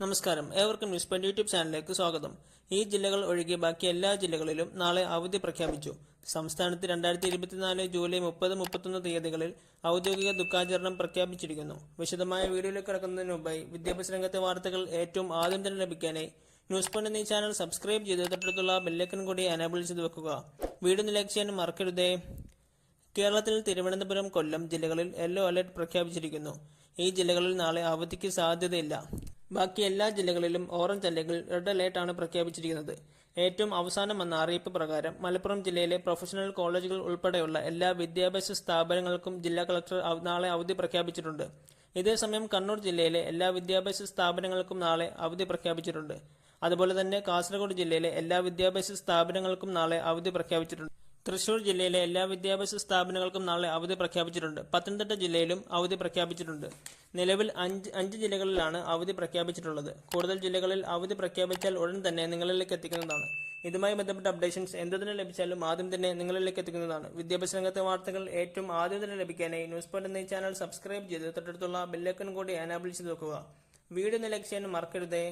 നമസ്കാരം. ഏവർക്കും news YouTube ചാനലിലേക്ക് സ്വാഗതം. ഈ ജില്ലകൾ ഒഴികെ ബാക്കി എല്ലാ ജില്ലകളിലും നാളെ അവധി പ്രഖ്യാപിച്ചു. സംസ്ഥാനത്ത് രണ്ടായിരത്തി ഇരുപത്തിനാല് ജൂലൈ മുപ്പത് മുപ്പത്തൊന്ന് തീയതികളിൽ ഔദ്യോഗിക ദുഃഖാചരണം പ്രഖ്യാപിച്ചിരിക്കുന്നു. വിശദമായ വീഡിയോയിലേക്ക് കിടക്കുന്നതിന് മുമ്പായി വിദ്യാഭ്യാസ രംഗത്തെ വാർത്തകൾ ഏറ്റവും ആദ്യം തന്നെ ലഭിക്കാനായി ന്യൂസ് പോയിന്റ് എന്നീ ചാനൽ സബ്സ്ക്രൈബ് ചെയ്ത് തൊട്ടടുത്തുള്ള ബെല്ലൈക്കൻ കൂടി എനേബിൾ ചെയ്ത് വെക്കുക. വീഡിയോ ലൈക്ക് ചെയ്യാൻ മറക്കരുതേ. കേരളത്തിൽ തിരുവനന്തപുരം കൊല്ലം ജില്ലകളിൽ യെല്ലോ അലർട്ട് പ്രഖ്യാപിച്ചിരിക്കുന്നു. ഈ ജില്ലകളിൽ നാളെ അവധിക്ക് സാധ്യതയില്ല. ബാക്കി എല്ലാ ജില്ലകളിലും ഓറഞ്ച് അല്ലെങ്കിൽ റെഡ് അലേർട്ട് ആണ് പ്രഖ്യാപിച്ചിരിക്കുന്നത്. ഏറ്റവും അവസാനം വന്ന അറിയിപ്പ് പ്രകാരം മലപ്പുറം ജില്ലയിലെ പ്രൊഫഷണൽ കോളേജുകൾ ഉൾപ്പെടെയുള്ള എല്ലാ വിദ്യാഭ്യാസ സ്ഥാപനങ്ങൾക്കും ജില്ലാ കളക്ടർ നാളെ അവധി പ്രഖ്യാപിച്ചിട്ടുണ്ട്. ഇതേസമയം കണ്ണൂർ ജില്ലയിലെ എല്ലാ വിദ്യാഭ്യാസ സ്ഥാപനങ്ങൾക്കും നാളെ അവധി പ്രഖ്യാപിച്ചിട്ടുണ്ട്. അതുപോലെ തന്നെ കാസർഗോഡ് ജില്ലയിലെ എല്ലാ വിദ്യാഭ്യാസ സ്ഥാപനങ്ങൾക്കും നാളെ അവധി പ്രഖ്യാപിച്ചിട്ടുണ്ട്. തൃശൂർ ജില്ലയിലെ എല്ലാ വിദ്യാഭ്യാസ സ്ഥാപനങ്ങൾക്കും നാളെ അവധി പ്രഖ്യാപിച്ചിട്ടുണ്ട്. പത്തനംതിട്ട ജില്ലയിലും അവധി പ്രഖ്യാപിച്ചിട്ടുണ്ട്. നിലവിൽ അഞ്ച് അഞ്ച് ജില്ലകളിലാണ് അവധി പ്രഖ്യാപിച്ചിട്ടുള്ളത്. കൂടുതൽ ജില്ലകളിൽ അവധി പ്രഖ്യാപിച്ചാൽ ഉടൻ തന്നെ നിങ്ങളിലേക്ക് എത്തിക്കുന്നതാണ്. ഇതുമായി ബന്ധപ്പെട്ട അപ്ഡേഷൻസ് എന്തെങ്കിലും ലഭിച്ചാലും ആദ്യം തന്നെ നിങ്ങളിലേക്ക് എത്തിക്കുന്നതാണ്. വിദ്യാഭ്യാസ രംഗത്തെ വാർത്തകൾ ഏറ്റവും ആദ്യം തന്നെ ലഭിക്കാനായി ന്യൂസ് പോയിന്റ് എന്ന ചാനൽ സബ്സ്ക്രൈബ് ചെയ്ത് തൊട്ടടുത്തുള്ള ബെല്ലൈക്കൺ കൂടി അനാബിളിച്ച് ചെയ്ത് വെക്കുക. വീഡിയോ ലൈക്ക് ചെയ്യാൻ മറക്കരുതേ.